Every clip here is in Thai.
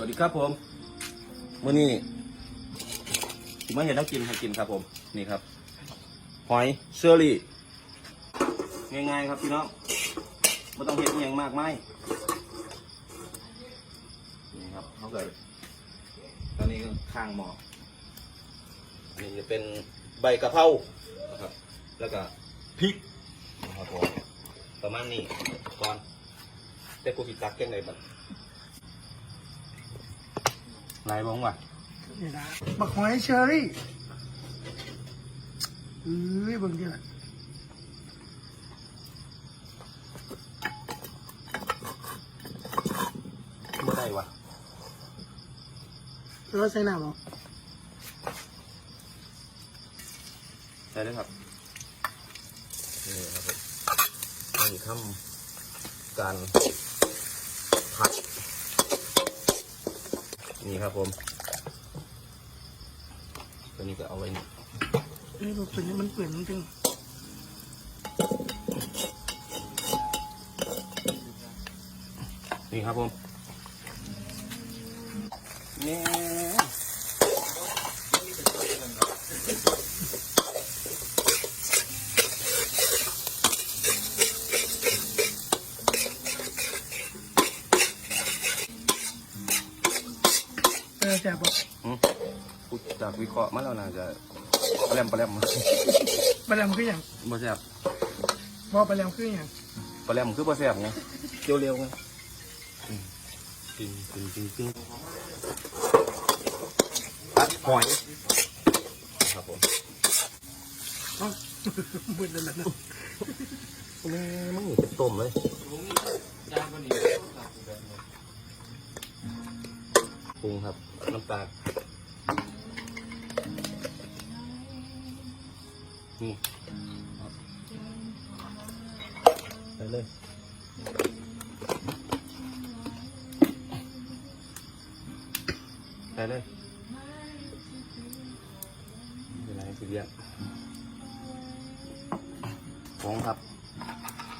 สวัสดีครับผมมื่อนี้ที่มาเห็นแล้วกินให้กินครับผม นี่ครับ หอยเชอรี่ ง่ายๆครับพี่น้องไม่ต้องเห็ดอย่างมากมายนี่ครับเขาเกิดตอนนี้ข้างหมออันนี้จะเป็นใบกะเพรานะครับ แล้วก็พริกนะครับผมประมาณนี้ก่อนแต่กูสิตักแกงไหนบ้าง นายบ้องว่ะนี่นะบักหอยเชอรี่เอ้ยเบิ่งดิล่ะไม่ได้ว่ะแล้วใส่น้ำเหรอใช่เลยครับนี่ครับผมนี่ทำการผัด นี่ครับผม ตัวนี้ก็เอาไว้นี่เอ้ยตัวนี้มันเปื่อนจริงนี่ครับผมนี่ เออแซ่บบ่ อืมกู จากวิเคราะห์มาแล้วน่าจะปลาแรมปลาแรมปลาแหลมคืออย่างบ่แซ่บบ่ปลาแหลมคืออย่างปลาแรมคือบ่แซ่บไงเกี่ยวเร็วไงอืมจริงจริงจริงจริงผัดหอยครับผมเอ้าเบิ่งแล้วนะแม่มันนี่เป็นต้มเลยปรุงครับน้ำตาล นี่ครับไปเลยไปเลยเวลาสิเรียนของครับ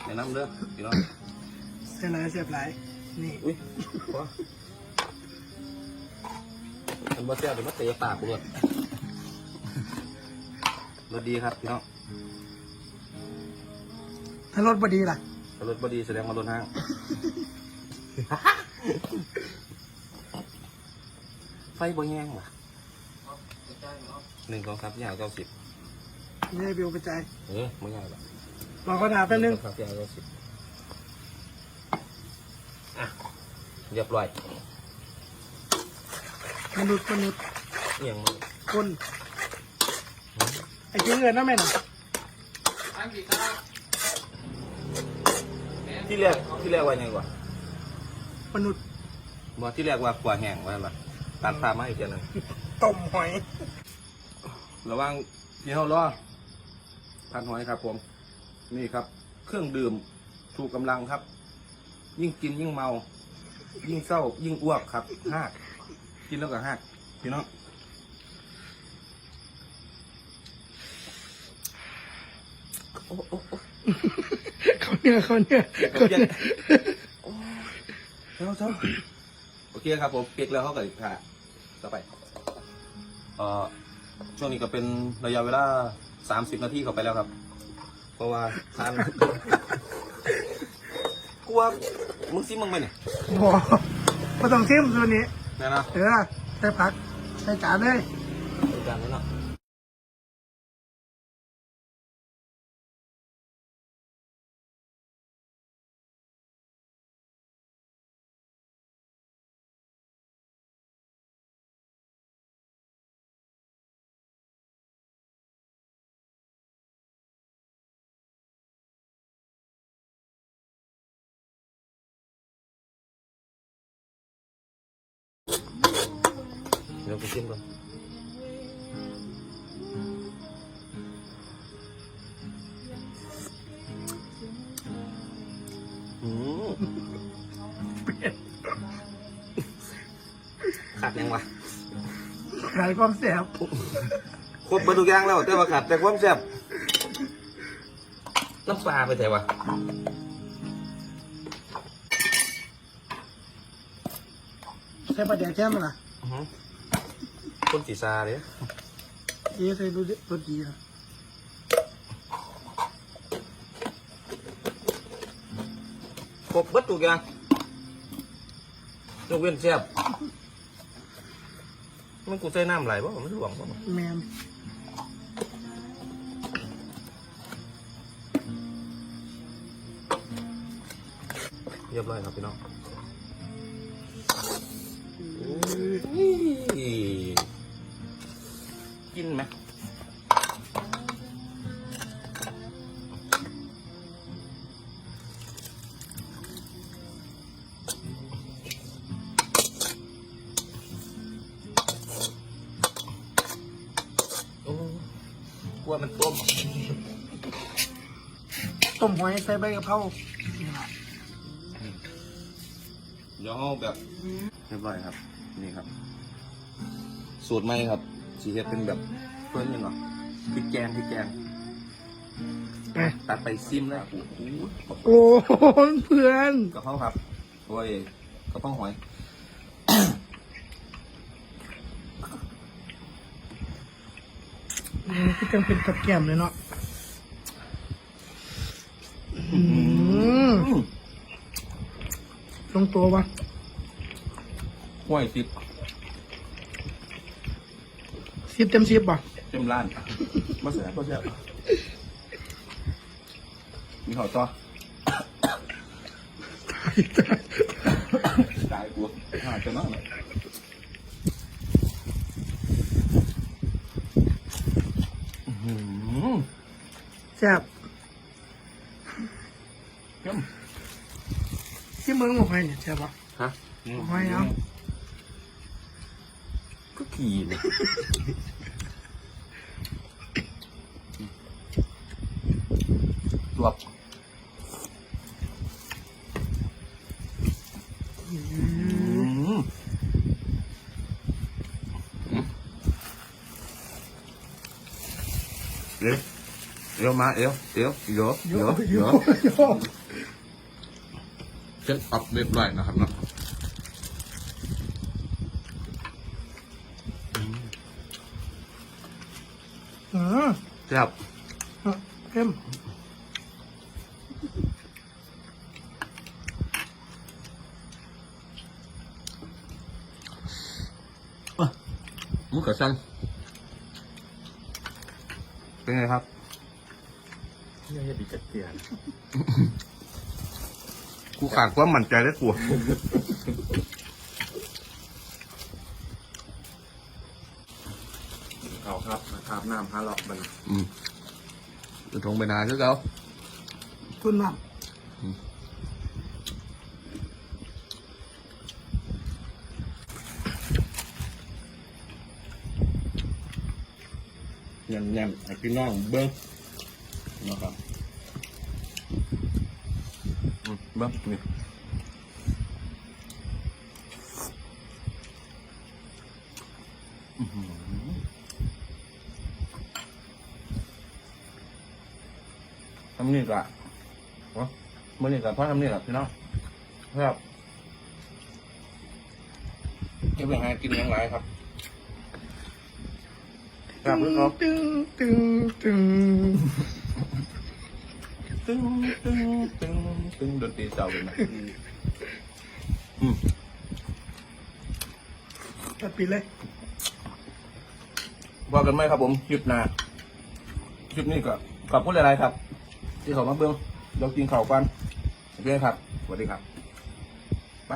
แนะนำเด้อพี่น้องใส่หลายแซ่บหลายนี่อุ้ยพอมันบ่แซ่บเดี๋ยวมาเตะปากกูเลย รสดีครับพี่น้องถ้ารสบ่ดีล่ะถ้ารสบ่ดีแสดงว่ารสห้าง ไฟบ่แห้งว่ะหนึ่งสองสามสี่ห้าเก้าสิบนี่ให้เบลกระจายเออไม่ยากหรอกรอก็ด่าแป๊บนึง หสองสามสี่ห้าเก้าสิบอะเรียบร้อยมนุษย์มนุษย์เอียงมือคน ไอ้กินเงินนะแม่น่ะที่แรกที่แรกว่าไงกว่ามนุษย์บอกที่แรกว่ากว่าแห้งว่าอะไรตัดตามมาอีกทีหนึงต้มหอย ระหว่างที่เขารอพันหอยครับ ผม นี่ครับ เครื่องดื่มถูกกำลังครับ ยิ่งกินยิ่งเมา ยิ่งเศร้ายิ่งอ้วกครับห้ากกินแล้วก็ห้ากพี่น้อง โอ้โอ้โอ้เขาเนื้อเขาเนื้อเขาเนื้อเจ้าเจ้าโอเคครับผมเปียกแล้วเขาก็อีกค่ะต่อไปเอ่อช่วงนี้ก็เป็นระยะเวลาสามสิบนาทีเข้าไปแล้วครับ เพราะว่าทานกลัวมึงซิมึงไปเนี่ยบ่บ่ต้องซิมตัวนี้แน่นะเออใส่ผักใส่จานเลยดูการนั้นเนาะ ดี๋ยวไปชิมก่อนอืมขาดยังวะขายความแซ่บครบเบรรทุกอย่างแล้ว แต่ว่าขาดแต่ความแซ่บน้ำปลาไปไหนวะส่ปลาแดกแค่มั้งล่ะ คนสีซาเลยเจ๊ใส่ดูดิรสดีนะครบเบิดทุกอย่างยกเว้นแซ่บมันกูใส่น้ำไหลบ่มันหลวงบ่แมนเรียบร้อยครับพี่น้อง กินไหมโอ้กลัวมันต้ม ต้มหอยใส่ใบกะเพราเดี๋ยวเอาแบบเรียบร้อยครับ นี่ครับ สูตรใหม่ครับ สีเฮ็ดเป็นแบบเพิ่นยังเหรอพริกแกงพริกแกงไปตัดไปซิมแล้วโอ้โหโอ้เพื่อนกระเพราครับโอ้ยกระเพราหอยก็จังเป็นกับแก้มเลยเนาะอืมลงตัวปะห้วยสิบ สิบเต็มสิบป่ะเต็มร้านมาเสียมาเสียมีหอต่อตายกูหาจะมากเลยอื้อหือแซ่บเข้มที่เมืองหมกไอยเนี่ยแซ่บปะฮะหอยเอาก็ ขี่เลยรวบอืมเดี๋ยวเดี๋ยวมาเดี๋ยวเดี๋ยวเดี๋ยวโยเดี๋ยวโยเดี๋ยวโยเช็ดอัพเรียบร้อยนะครับเนาะ อืมแซ่บเข้มมุกกระชันเป็นไงครับยังจะดีจัดเตียนกูขาดความมั่นใจได้กลัวเขาครับ นะครับน้ำฮาเลาะมันอืมจะตรงไปนานคือเขาทุนน้แยำยำให้พี่น้องเบิ้งนะครับอืมเบิ้งนี่อื้อหือทำนี่กะวะมื่อนี่กะพ่อทำนี่กะพี่น้องครับจะไปหากินยังไงครับครับพี่ครับตึงตึงตึงตึงตึงตึงตึงดนตรีเสาเป็นไหมอืมตัดปีเลยว่ากันไหมครับผมคลิปหน้าคลิปนี้ก็ขอบคุณหลายๆครับ ที่เขามาเบิ้งเรากินข้าวกันโอเคครับสวัสดีครับไป